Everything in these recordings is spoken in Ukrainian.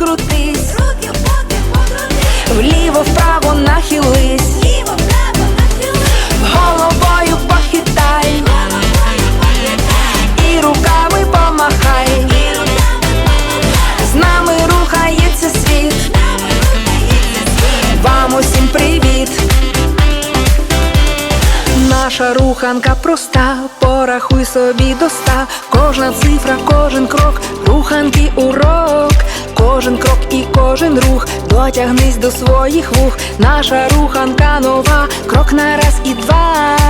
покрутись, руки в боки покрути, вліво, вправо нахились, ліво, право нахили, головою головою похитай, і руками помахай. з нами рухається світ. Вам усім привіт! Наша руханка проста, порахуй собі до ста. Кожна цифра, кожен крок, руханки урок. Кожен крок і кожен рух, дотягнись до своїх вух. Наша руханка нова, крок на раз і два.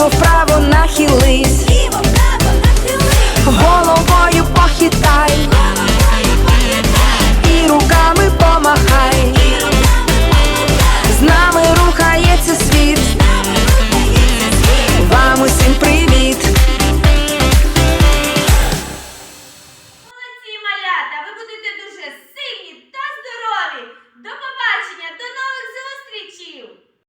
вліво, вправо нахились.